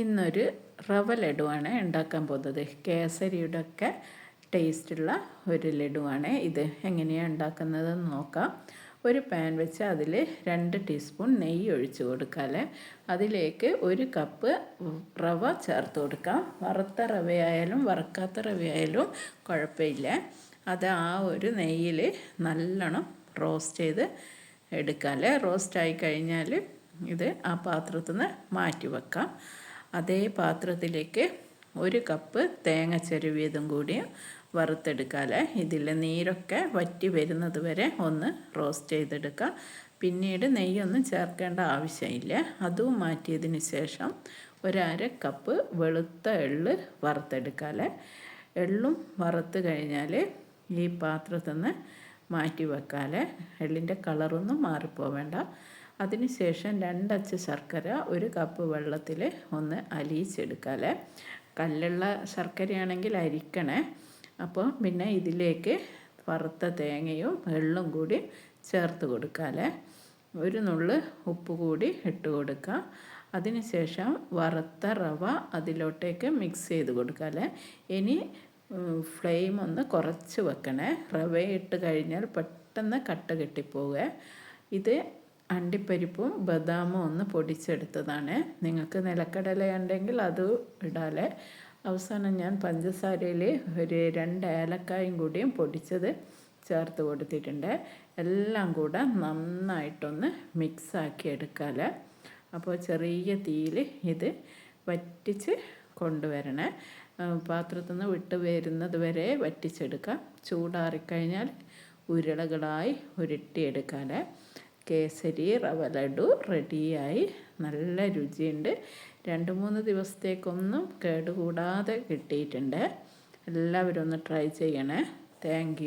ഇന്നൊരു റവ ലഡുവാണ് ഉണ്ടാക്കാൻ പോകുന്നത്. കേസരിയുടെ ഒക്കെ ടേസ്റ്റുള്ള ഒരു ലഡുവാണ് ഇത്. എങ്ങനെയാണ് ഉണ്ടാക്കുന്നതെന്ന് നോക്കാം. ഒരു പാൻ വെച്ച് അതിൽ രണ്ട് ടീസ്പൂൺ നെയ്യ് ഒഴിച്ച് കൊടുക്കാമല്ലേ അതിലേക്ക് ഒരു കപ്പ് റവ ചേർത്ത് കൊടുക്കാം. വറുത്ത റവയായാലും വറുക്കാത്ത റവയായാലും കുഴപ്പമില്ല. അത് ആ ഒരു നെയ്യിൽ നല്ലോണം റോസ്റ്റ് ചെയ്ത് എടുക്കാം റോസ്റ്റ് ആയി കഴിഞ്ഞാൽ ഇത് ആ പാത്രത്തിൽ നിന്ന് മാറ്റി വെക്കാം. അതേ പാത്രത്തിലേക്ക് ഒരു കപ്പ് തേങ്ങ ചെരുവിയതും കൂടി വറുത്തെടുക്കാമല്ലേ ഇതിൽ നീരൊക്കെ വറ്റി വരുന്നത് വരെ ഒന്ന് റോസ്റ്റ് ചെയ്തെടുക്കുക. പിന്നീട് നെയ്യൊന്നും ചേർക്കേണ്ട ആവശ്യമില്ല. അതും മാറ്റിയതിന് ശേഷം ഒരര കപ്പ് വെളുത്ത എള്ള് വറുത്തെടുക്കാമല്ലേ എള്ളും വറുത്ത് കഴിഞ്ഞാൽ ഈ പാത്രത്തിൽ നിന്ന് മാറ്റി വെക്കാമല്ലേ എള്ളിന്റെ കളറൊന്നും മാറിപ്പോവേണ്ട. അതിനുശേഷം രണ്ടച്ച് ശർക്കര ഒരു കപ്പ് വെള്ളത്തിൽ ഒന്ന് അലിയിച്ചെടുക്കാമല്ലേ കല്ലുള്ള ശർക്കരയാണെങ്കിൽ അരിക്കണേ. അപ്പോൾ പിന്നെ ഇതിലേക്ക് വറുത്ത തേങ്ങയും വെള്ളം കൂടി ചേർത്ത് കൊടുക്കാമല്ലേ ഒരു നുള്ള് ഉപ്പ് കൂടി ഇട്ട് കൊടുക്കുക അതിനുശേഷം വറുത്ത റവ അതിലോട്ടേക്ക് മിക്സ് ചെയ്ത് കൊടുക്കാമല്ലേ ഇനി ഫ്ലെയിം ഒന്ന് കുറച്ച് വെക്കണേ. റവ ഇട്ട് കഴിഞ്ഞാൽ പെട്ടെന്ന് കട്ട കെട്ടിപ്പോവുക ഇത് അണ്ടിപ്പരിപ്പും ബദാമും ഒന്ന് പൊടിച്ചെടുത്തതാണ്. നിങ്ങൾക്ക് നിലക്കടല ഉണ്ടെങ്കിൽ അത് ഇടാലേ. അവസാനം ഞാൻ പഞ്ചസാരയിൽ ഒരു രണ്ട് ഏലക്കായും കൂടിയും പൊടിച്ചത് ചേർത്ത് കൊടുത്തിട്ടുണ്ട്. എല്ലാം കൂടെ നന്നായിട്ടൊന്ന് മിക്സാക്കി എടുക്കാമല്ലേ അപ്പോൾ ചെറിയ തീയിൽ ഇത് വറ്റിച്ച് കൊണ്ടുവരണേ. പാത്രത്തിൽ നിന്ന് വിട്ട് വരുന്നത് വരെ വറ്റിച്ചെടുക്കാം. ചൂടാറിക്കഴിഞ്ഞാൽ ഉരുളകളായി ഉരുട്ടിയെടുക്കാമല്ലേ കേസരി റവ ലഡു റെഡിയായി. നല്ല രുചിയുണ്ട്. രണ്ട് മൂന്ന് ദിവസത്തേക്കൊന്നും കേടുകൂടാതെ കിട്ടിയിട്ടുണ്ട്. എല്ലാവരും ഒന്ന് ട്രൈ ചെയ്യണേ. താങ്ക്